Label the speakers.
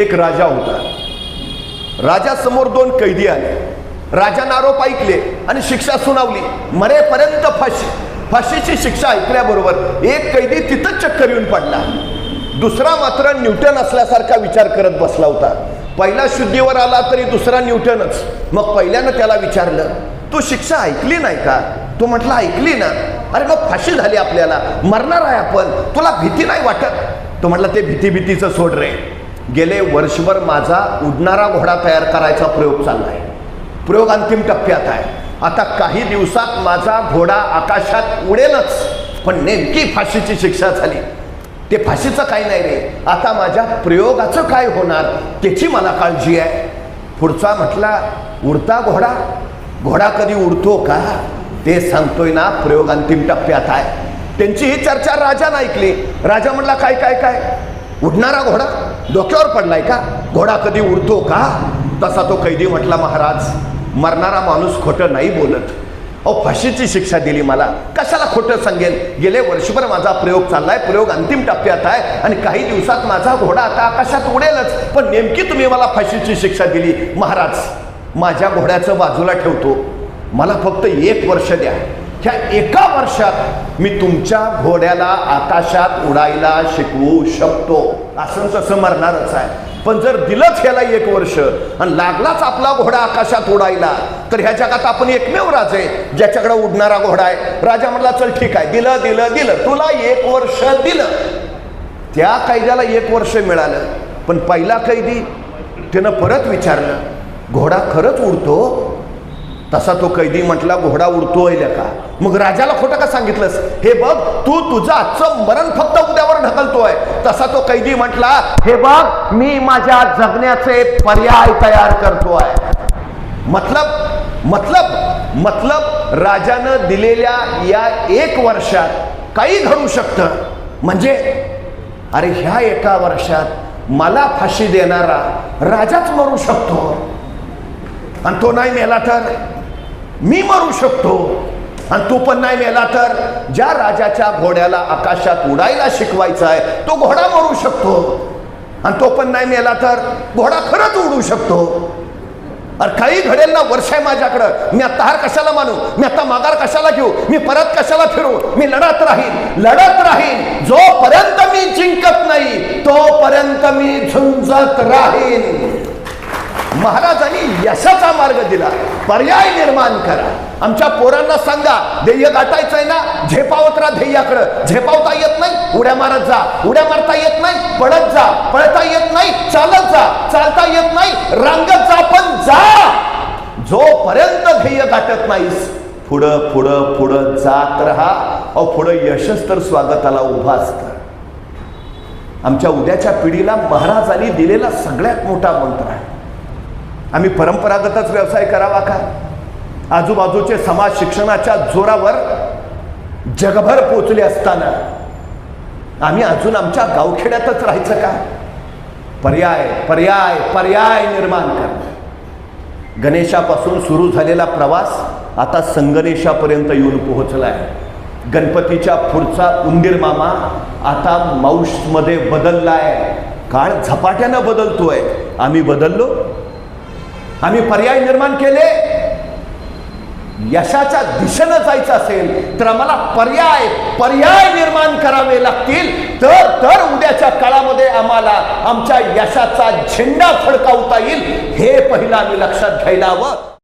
Speaker 1: एक राजा होता. राजासमोर दोन कैदी आले. राजानं आरोप ऐकले आणि शिक्षा सुनावली. मरेपर्यंत फाशी फाशीची शिक्षा ऐकल्याबरोबर एक कैदी तिथंच चक्कर येऊन पडला. दुसरा मात्र न्यूटन असल्यासारखा विचार करत बसला होता. पहिला शुद्धीवर आला तरी दुसरा न्यूटनच. मग पहिल्यानं त्याला विचारलं तू शिक्षा ऐकली नाही का? तो म्हटला ऐकली ना. अरे मग फाशी झाली आपल्याला. मरणार आहे आपण. तुला भीती नाही वाटत? तो म्हटला ते भीती भीतीचं सोड रे. गेले वर्षभर माझा उडणारा घोडा तयार करायचा प्रयोग चालला आहे. प्रयोग अंतिम टप्प्यात आहे. आता काही दिवसात माझा घोडा आकाशात उडेलच. पण नेमकी फाशीची शिक्षा झाली. ते फाशीचं काही नाही रे. आता माझ्या प्रयोगाचं काय होणार त्याची मला काळजी आहे. पुढचा म्हटला उडता घोडा? घोडा कधी उडतो का? ते सांगतोय ना प्रयोग अंतिम टप्प्यात आहे. त्यांची ही चर्चा राजानं ऐकली. राजा म्हटला काय काय काय? उडणारा घोडा? डोक्यावर पडलाय का? घोडा कधी उडतो का? तसा तो कैदी म्हटला महाराज मरणारा माणूस खोटं नाही बोलत. अहो फाशीची शिक्षा दिली मला. कशाला खोटं सांगेल? गेले वर्षभर माझा प्रयोग चाललाय प्रयोग अंतिम टप्प्यात आहे आणि काही दिवसात माझा घोडा आता आकाशात उडेलच. पण नेमकी तुम्ही मला फाशीची शिक्षा दिली. महाराज माझ्या घोड्याचं बाजूला ठेवतो. मला फक्त एक वर्ष द्या. ह्या एका वर्षात मी तुमच्या घोड्याला आकाशात उडायला शिकवू शकतो. असं तसं मरणारच आहे. पण जर दिलंच ह्याला एक वर्ष आणि लागलाच आपला घोडा आकाशात उडायला तर ह्या जगात आपण एकमेव राजे ज्याच्याकडे उडणारा घोडा आहे. राजा म्हणला चल ठीक आहे. दिलं दिलं दिलं. तुला एक वर्ष दिलं. त्या कैद्याला एक वर्ष मिळालं. पण पहिला कैदी त्यानं परत विचारलं घोडा खरंच उडतो? तसा तो कैदी म्हटला घोडा उडतोय का मग राजाला खोटं का सांगितलंस? हे बघ तू तुझं आजचं मरण फक्त उद्यावर ढकलतोय. तसा तो कैदी म्हटला हे बघ मी माझ्या जगण्याचे पर्याय तयार करतोय. मतलब मतलब मतलब राजानं दिलेल्या या एक वर्षात काही घडू शकतं. म्हणजे अरे ह्या एका वर्षात मला फाशी देणारा राजाच मरू शकतो. आणि तो नाही मेला तर? मी मरू शकतो. आणि तो पण नाही मेला तर? ज्या राजाच्या घोड्याला आकाशात उडायला शिकवायचा आहे तो घोडा मरू शकतो. आणि तो पण नाही मेला तर? घोडा खरंच उडू शकतो. अरे काही घडेल ना वर्ष आहे माझ्याकडं. मी आता हार कशाला मानू? मी आता माघार कशाला घेऊ? मी परत कशाला फिरू? मी लढत राहीन लढत राहीन. जोपर्यंत मी जिंकत नाही तोपर्यंत मी झुंजत राहीन. महाराजांनी यशाचा मार्ग दिला. पर्याय निर्माण करा. आमच्या पोरांना सांगा ध्येय गाठायचंय ना? झेपावत राहा ध्येयाकडं. झेपावता येत नाही उड्या मारत जा. उड्या मारता येत नाही पडत जा. पळता येत नाही चालत जा. चालता येत नाही रांगत जा पण जा. जोपर्यंत ध्येय गाठत नाहीस पुढं पुढं पुढं जात राहा. अहो पुढं यशच तर स्वागताला उभा असतं. आमच्या उद्याच्या पिढीला महाराजांनी दिलेला सगळ्यात मोठा मंत्र आहे. आम्ही परंपरागतच व्यवसाय करावा का? आजूबाजूचे समाज शिक्षणाच्या जोरावर जगभर पोचले असताना आम्ही अजून आमच्या गावखेड्यातच राहायचं का? पर्याय पर्याय पर्याय निर्माण करणं. गणेशापासून सुरू झालेला प्रवास आता संगणेशापर्यंत येऊन पोहोचला आहे गणपतीच्या पुढचा उंदीर मामा आता माऊसमध्ये बदललाय. काळ झपाट्यानं बदलतोय. आम्ही बदललो आम्ही पर्याय निर्माण केले. यशाच्या दिशेनं जायचं असेल तर आम्हाला पर्याय पर्याय निर्माण करावे लागतील. तर तर उद्याच्या काळामध्ये आम्हाला आमच्या यशाचा झेंडा फडकावता येईल. हे पहिला आम्ही लक्षात घ्यायला हवं.